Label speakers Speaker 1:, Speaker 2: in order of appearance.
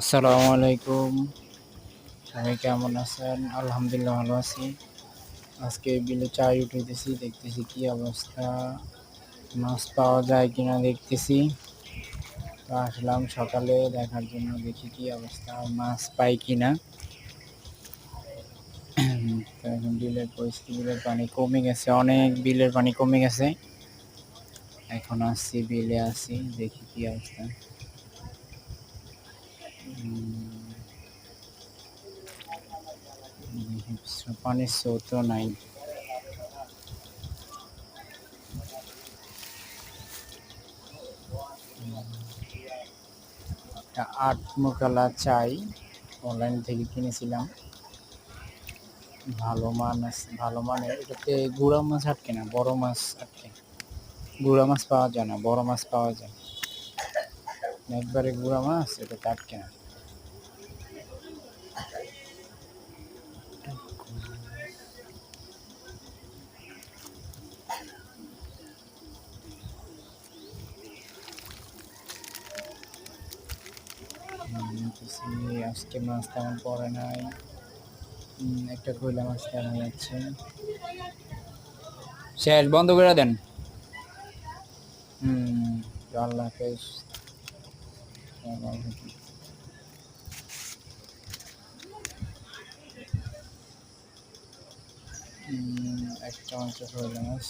Speaker 1: আসসালামু আলাইকুম। সবাই কেমন আছেন? আলহামদুলিল্লাহ ভালো আছি। আজকে বিলে চাই উঠেতেছি দেখতেছি কি অবস্থা। মাছ পাওয়া যায় কিনা দেখতেছি। তো আসলাম সকালে, দেখার জন্য দেখি কি অবস্থা, মাছ পাই কিনা। তো এখন বিলের পরিস্থিতি, বিলের পানি কমে গেছে, অনেক বিলের পানি কমে গেছে। এখন আসছি, বিলে আসি দেখি কি অবস্থা। পানির স্রোতও নাই একটা আট মোকালা চাই। অনলাইন থেকে কিনেছিলাম। ভালো মান আছে, ভালো মানের এটাতে গুঁড়া মাছ আটকে না, বড় মাছ আটকে। গুঁড়া মাছ পাওয়া যায় না, বড় মাছ পাওয়া যায়। একবারে গুড়া মাছ, এটা কাটকে না আজকে মাছ তেমন পড়ে নাই। একটা কইলা মাছ দেখা যাচ্ছে। শেষ, বন্ধ করে দেন। হুম আল্লাহ হাফেজ। একটা মাত্র হয়ে মাছ